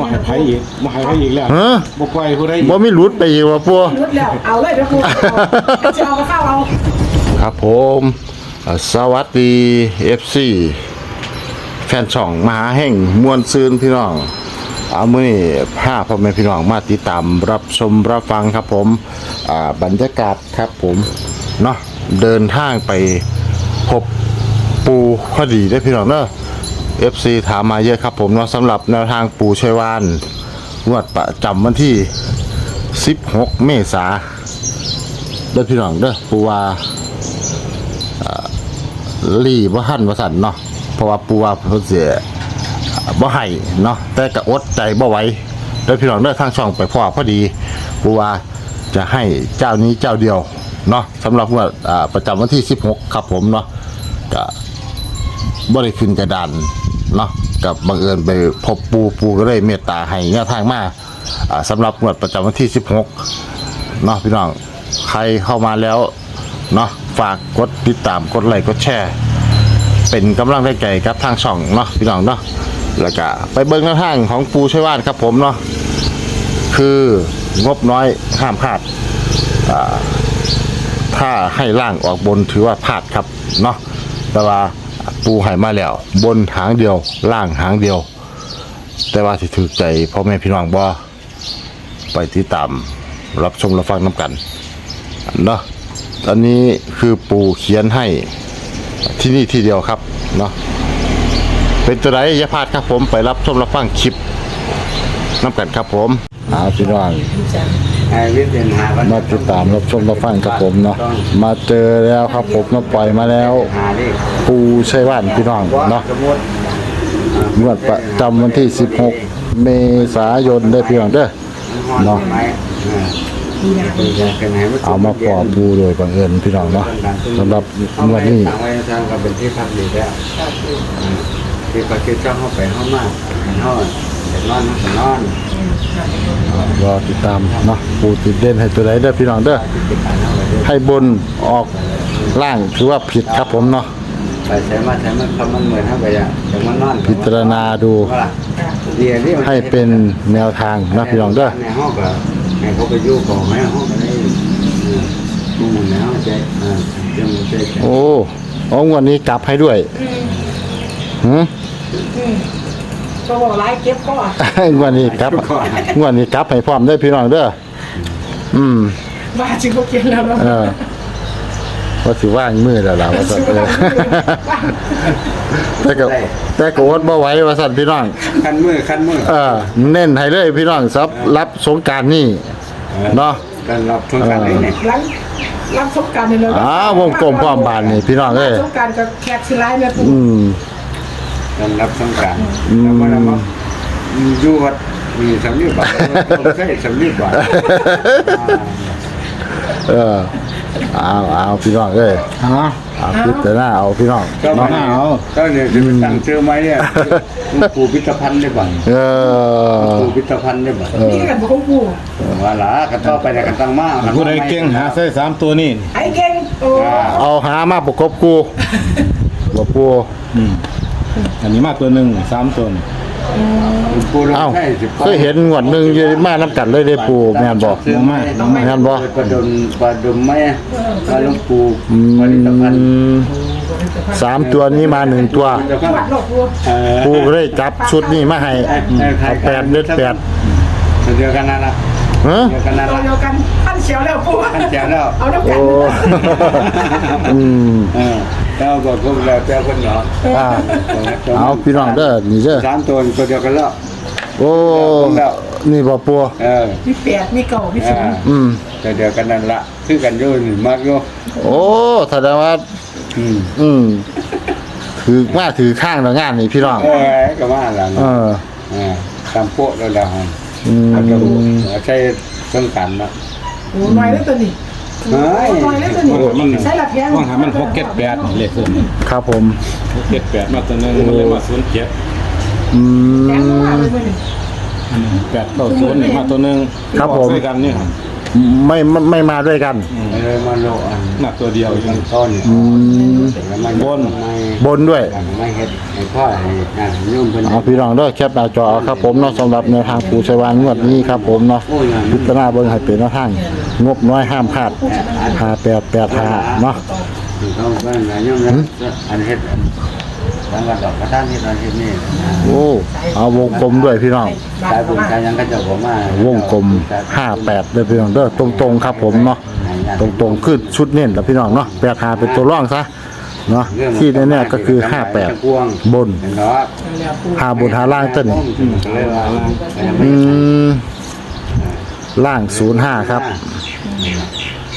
บ่ให้ไผอีกบ่ให้ไผอีกแล้วฮะบ่ปล่อยผู้ใดอีกบ่มีหลุดไปอีกว่าปัว รุดแล้วเอาเลยเดี๋ยวกูเอาจะเอากระเข้าเอา ครับผมเอ่อสวัสดี FC แฟนช่องมหาแห่งมวลซืนพี่น้องเอามื้อนี้พาพ่อแม่พี่น้องมาติดตามรับชมรับฟังครับผมอ่าบรรยากาศครับผมเนาะเดินทางไปพบปูพอดีได้อพี่น้องเนาะ FC ถามมาเยอะครับผมเนาะสำหรับแนวทางปู่ชัยวานงวดประจำวันที่ 16 เมษาเด้อพี่น้องเด้อปูว่ารีบ่หันบ่สันเนาะเพราะว่าปูว่าเพิ่นสิบ่ให้เนาะแต่ก็อดใจบ่ไหวแล้วพี่น้องเด้อทางช่องไปพ่อพอดีปูว่าจะให้เจ้านี้เจ้าเดียวเนาะสำหรับงว่าอ่าประจำวันที่ 16 ครับผมเนาะก็บ่ได้ขึ้นกระดาน เนาะกับบังเอิญไปพบปูปูก็ได้เมตตาให้แนวทางมาอ่าสำหรับงวดประจำวันที่ 16เนาะพี่น้องใครเข้ามาแล้วเนาะฝากกดติดตามกดไลค์กดแชร์ เป็นกำลังใจกับทางช่องเนาะพี่น้องเนาะแล้วก็ไปเบิ้งแนวทางของปูช่วยว่านครับผมเนาะคืองบน้อยห้ามพลาดอ่าถ้าให้ล่างออกบนถือว่าพลาดครับเนาะแต่ว่า ปูให้มาแล้ว บนหางเดียว ล่างหางเดียว แต่ว่าที่ถือใจพ่อแม่พี่น้องบ่ไปติดตามรับชมรับฟังน้ำกันเนาะอันนี้คือปูเขียนให้ที่นี่ที่เดียวครับเนาะเป็นตัวไหนอย่าพลาดครับผมไปรับชมรับฟังคลิปน้ำกันครับผมอาพี่น้อง มาติดตามรับชมรับฟังครับผมเนาะมาเจอแล้วครับผมมาปล่อยมาแล้วปูชัยว่านพี่น้องเนาะสมมติงวดประจำวันที่ 16 เมษายนได้อพี่น้องเด้อเนาะเอามาปอบปูโดยบังเอิญพี่น้องเนาะสำหรับงวดนี้ต่างไว้ทางก็เป็นที่พักดีแล้วที่พักที่ช่องเข้าไปเข้ามากเข้าเด็กนอนก็นอน รอติดตามเนาะปูติดเด่นให้ตัวไหนเด้อพี่น้องเด้อติดตามเข้าไปด้วยให้บนออกล่างถือว่าผิดครับผมเนาะไปใช้มาใช้มาคำมันเหมือนเข้าไปอะแต่มันนอนพิจารณาดูเดี๋ยวนี้ให้เป็นแนวทางนะพี่น้องเด้อในห้องก็ให้เขาไปอยู่ของให้ห้องก็ได้ดูหมดแล้วใจอ่าเจ้ามือใจโอ้โอ้งวันนี้กลับให้ด้วยหืม ก็บอกไล่เก็บก่อนงวันนี้กลับงวันนี้กลับให้พร้อมได้อพี่น้องเด้ออืมว่าจิงก็เก็บแล้วเนาะเออว่าสิว่างมือแล้วล่ะว่าสั่นเออแต่ก็แต่ก็อดบ่ไหวว่าสั่นพี่น้อง คันมือคันมือเออเน้นให้เลยพี่น้องซับรับสงกรารนี่เนาะกันรับทุนกันเลยเนี่ยหลังรับสงกรารเนี่ยเลยอ้าววงกลมพร้อมบานนี่พี่น้องเอ้ย สงกรารกับแขกสิไลน์เนี่ยกูอืม กันรับสงกรารแล้วมันมาอยู่วัดมีสำนีบาทต้องใช้สำนีบาทเออเอาเอาพี่น้องเอ้ยอ๋อเอาพิจารณาเอาพี่น้องก็มาก็เนี่ยจะไปตั้งชื่อไหมเนี่ยปู่พิพิธภัณฑ์ได้บ้างเออปู่พิพิธภัณฑ์ได้บ้างนี่กันบอกกูว่าล่ะกันต่อไปเนี่ยกันตั้งมากผู้ใดเก่งหาใส่สามตัวนี่ไอ้เก่งโอ้เอาหามาประกบกูบ่ปูอืม อันนี้มาตัวหนึ่งสามตัวนี่ปู่ลงเอ้าให้สิเคยเห็นงวดหนึงอยู่มานํกันเลยเด้ปูแม่นบ่ซื้อมาแม่นบ่ประดมประดมไหมมาหลวงปู่อืผลิตภัณฑ์มสามตัวนี้มาหนึ่งตัวผลิตภัณวัดฑ์โลกกูเอ่อปูก็เลยจับชุดนี้มาให้เอาแปดเด็ดแปดเดียวกันนั่นละฮะเดียวกันนั่นตัวละเดียวกันท่านเฉียวแล้วกูท่านเจ้าแล้วเอาน้ำกัโอ้นอืม เออ แล้วบอกพวกเราเจ้าคนเนาะอ่าเอาพี่น้องเด้อนี่เด้อสามตัวตัวเดียวกันแล้วโอ้นี่บ่ปัวเออมีแปดมีเก่ามีเอศูนอย์อืมตัวเดียวกันนั่นละคือกันอยู่นี่มากอยู่โอ้แสดงว่าอืมอืมถือว่าถือข้างแล้วงานนี่พี่น้องเออก็ว่าหลังเออเออตามโป๊ะแล้วดาวอืมเอากระดูกใช้เครื่องกันนะโอ้น้อยแล้วตัวนี้ เฮ้ยน้อยแล้วตัวนี้มันใช้หลักแพงว่างหามันหกเจ็ดแปดเลขตัวนี้ครับผม หกเจ็ดแปดมาตัวหนึ่งมันเลยมาศูนย์เจ็ดอืแพงมากมเลยตัวนี้แปดเก้าศูนย์นี่มาตัวหนึ่งครับผมใส่กันนี่ครับ ไม่ไม่ไม่มาด้วยกันเลยมาโลอันหนักตัวเดียวต้นต้นแล้วมันบน ไม่บนด้วย ไม่เฮ็ดให้พ่อให้งานยุ่งเพิ่นเอาพี่น้องเด้อแคปหน้าจอเอาครับผมเนาะสำหรับในวทางปูชัยวานงวดนี้ครับผมเนาะพิจารณาเบิ่งให้เป็นแนวทางงบน้อยห้ามพลาด5885เนาะ เขาเพิ่นน่ะยุ่งนะอันเฮ็ด อันทางกระดอกกระทั่งที่ตอนเฮ็ดนี่นะโอ้ เอาวงกลมด้วยพี่น้องกายบุญกายยังก็เจ้าผมมาวงกลม58เด้อพี่น้องเด้อตรงๆครับผมเนาะ ตรงๆคือชุดเน้นแล้วพี่น้องเนาะ85เป็นตัวร่องซะ เนาะที่แน่ๆก็คือ58บนเห็นเนาะแล้วปูหาบนหาล่างต้นก็เลยว่าอืมล่าง05ครับ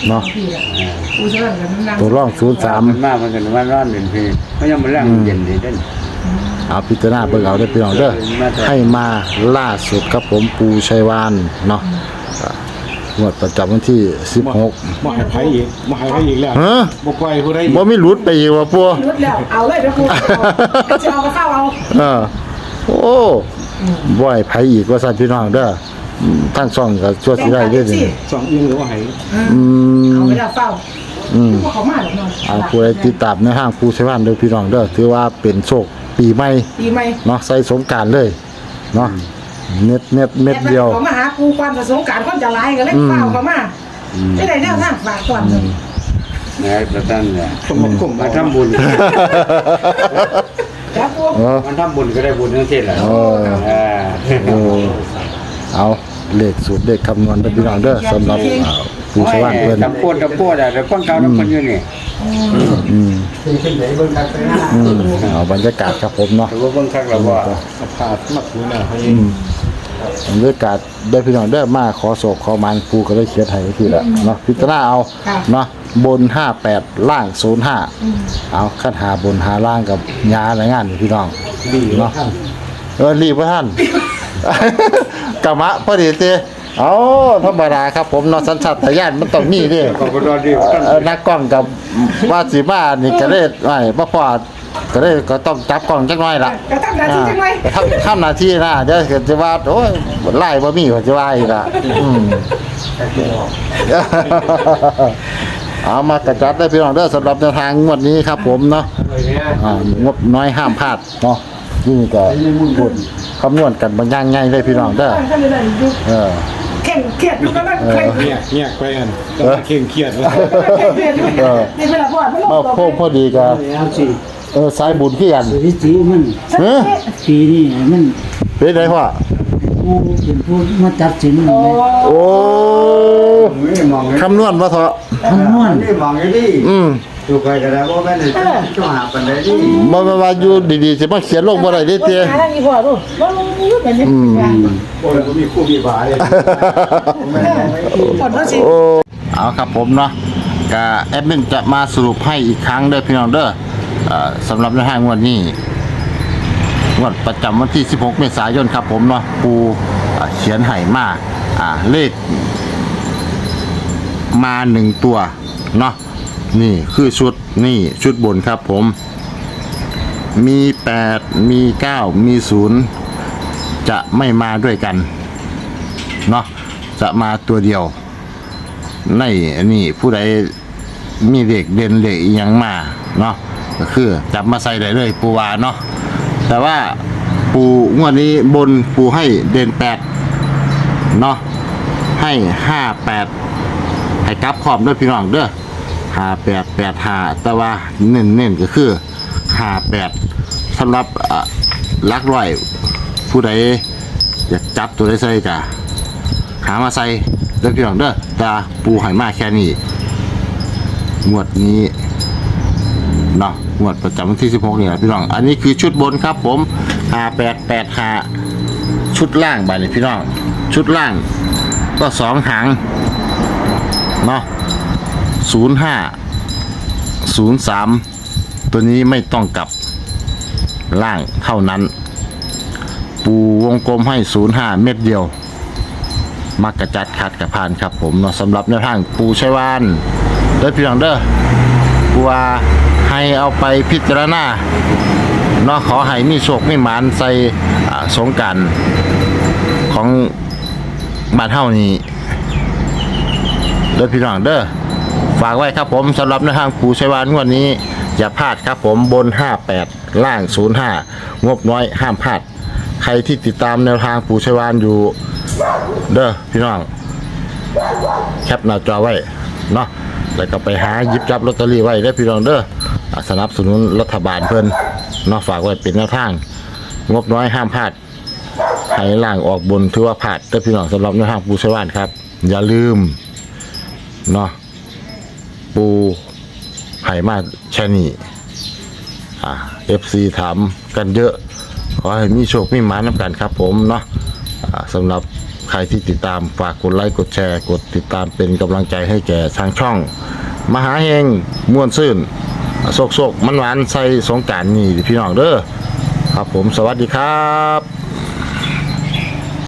เนาะพี่อะปูเชื่อกันนั่งตัวร่องมันมากมันกันว่านอนเป็นพี่เขายังมาแรงเย็นดีเด่น03เอาพิจารณาเบิ่งเอาเด้อพี่น้องเด้อให้มาล่าสุดครับผมปูชัยวานเนาะอ่างวดประจำวันที่ 16มาให้ไผอีกมาให้ไผอีกแล้วฮะบ่ปล่อยผู้ใดอีกบ่มีหลุดไปอีกว่าปัวรุดแล้วเอาเลยเดี๋ยวปูจะเอาก็เข้าเอา เออโอ้บ่ให้ไผอีกว่าซั่นพี่น้องเด้อ อืมทั้งช่องก็ชั่วสิได้เด้อนี่สองอื่นหรือว่าให้อืม เอาไปแล้วเฝ้าอืม พวกเขามาหรอกเนาะเอาผู้ใดติดตามในห้างผู้ใช้บ้านเด้อพี่น้องเด้อถือว่าเป็นโชคปีใหม่ปีใหม่เนาะใส่สงกรารเลยเนาะเม็ดเม็ดเม็ดเดียวเขามาหาปูความประสงค์การคนจะไล่กันเลยเฝ้าเขามาจะได้แนวทางฝากก่อนเลยนะประท่านเนี่ยคนมาคุมมาเอาทำบุญ แล้วปูเออมันทำบุญก็ได้บุญทั้งสิ้นแหละโอ้อ่าโอ้เอา เลขสูตรเลขคำนวณเด้อพี่น้องเด้อสำหรับอ่าผู้ใช้บ้านเพิ่นทำโพดทำโพดอะเดี๋ยวคนเก่าน้ำคนอยู่นี่อืมขึ้นไหนเบิ่งคักไปหน้าอืมเอาบรรยากาศครับผมเนาะแต่ว่าเบิ่งคักแล้วว่าเอาผ้ามาถูหน้าให้อืมบรรยากาศได้พี่น้องได้อมาขอโศกขอมันปูก็ได้เขียนให้ทีละเนาะพิจารณาเอาเนาะบน 58 ล่าง 05 เอาคัดหาบนหาล่างกับยาอะไรงานนี่พี่น้องดีเนาะเออรีบพ่ท่าน กะมะพอดีเตเอาธรรมดาครับผมเนาะสัญชาตญาณมันต้องมีเดิขอบคุณรอดีท่านเออนักกล้องกับว่าสิมานี่ก็ได้ไอ้บ่พอก็ได้ก็ต้องจับกล้องจักหน่อยล่ะกระทำหน้าที่จังไงทำทำหน้าที่นะเดี๋ยวก็จะว่าโอ้ยไล่บ่มีก็จะว่าอีกล่ะอืม เอามากระจัดได้พี่น้องเด้อสำหรับแนวทางงวดนี้ครับผมเนาะอ่างบน้อยห้ามพลาดเนาะ นี่ก็พูดคำนวณกันบางอย่างง่ายเลยพี่น้องเด้อท่านเลยอยู่เออเข่งเครียดอยู่กันนั่งเคร่งเครีเงียยดกเงียกไปกันต้องมาเคร่งเครียดเลยเครียดอยู่นี่เวลาพ่อไม่ลงมาตัวโพกพอดีกับเอาสิเออสายบุญขี้กันสถิติมันเฮ้ยปีนี้มันเป็นไงพ่อผู้เป็นผู้มาตัดสินมันโอ้ไหมโอ้ไม่มองคำนวณมาเถอะคำนวณ นี่มองอยู่ดิอืม ดูใครก็ได้ว่าแม่นี่ต้องหาปันได้ดิบ่แม่นว่าอยู่ดีๆสิมาเขียนลงบ่ได้เด้เตี้ยหาทางอีพ่อดูว่าลงอยู่แบบนี้อืมโอ้ยมีคู่มีบาเลยผลว่าสิโอ้เอาครับผมเนาะกะแอดมินจะมาสรุปให้อีกครั้งเด้อพี่น้องเด้อเอ่อสำหรับในห้างวดนี้งวดประจำวันที่ 16 เมษายนครับผมเนาะปูอ่าเขียนให้มาอ่าเลขมาหนึ่งตัวเนาะ นี่คือชุดนี่ชุดบนครับผม มี 8 มี 9 มี 0 จะไม่มาด้วยกัน เนาะจะมาตัวเดียว ในนนี้ผู้ใดมีเด็กเด่นเด็กยังมาเนาะก็คือจับมาใส่ได้เลยปูวาเนาะแต่ว่าปูงวดนี้บนปูให้เด่นแปดเนาะให้ห้าแปดให้กลับขอบด้วยพี่น้องเด้อ ห้าแปดแปดห้าแต่ว่าเน้นเน้นก็คือห้าแปดสำหรับลักร้อย ผู้ใดอยากจับตัวได้ใส่กะหามาใส่เด้อพี่น้องเด้อตาปูหายมาแค่นี้งวดนี้เนาะงวดประจำวันที่ 16นี่แหละพี่น้อง อันนี้คือชุดบนครับผม5885ชุดล่างไปเลยพี่น้อง ชุดล่างก็สองหางเนาะ 05 03ตัวนี้ไม่ต้องกลับล่างเท่านั้น ปูวงกลมให้05เม็ดเดียว มักกระจัดขัดกระพานครับผมเนาะสำหรับแนวทางปูใชัยวานเด้อพี่น้องเด้อปูว่าให้เอาไปพิจารณาเนาะขอให้มีโชคมีหมานใส่สงการของบ้านเฮานี้ด้อพี่น้องเด้อ ฝากไว้ครับผมสำหรับในทางปูชัยวานงวดนี้ อย่าพลาดครับผมบน 58 ล่าง 05 งบน้อยห้ามพลาด ใครที่ติดตามแนวทางปูชัยวานอยู่ เด้อพี่น้อง แคปหน้าจอไว้เนาะแล้วก็ไปหาหยิบจับลอตเตอรี่ไว้ได้พี่น้องเด้อสนับสนุนรัฐบาลเพิ่นเนาะฝากไว้เป็นแนวทาง งบน้อยห้ามพลาดให้ล่างออกบนถือว่าพลาดได้อพี่น้องสำหรับแนวทางปูชัยวานครับ อย่าลืมเนาะ ปูไห่มาแค่นี้อ่า FC ถามกันเยอะขอให้มีโชคมีหมาน้ำกันครับผมเนาะอ่าสำหรับใครที่ติดตามฝากกดไลค์กดแชร์กดติดตามเป็นกำลังใจให้แก่ทางช่อง มหาเฮงม่วนซื่นโศกโศกมันหวานใส่สงการนี่พี่น้องเด้อครับผมสวัสดีครับ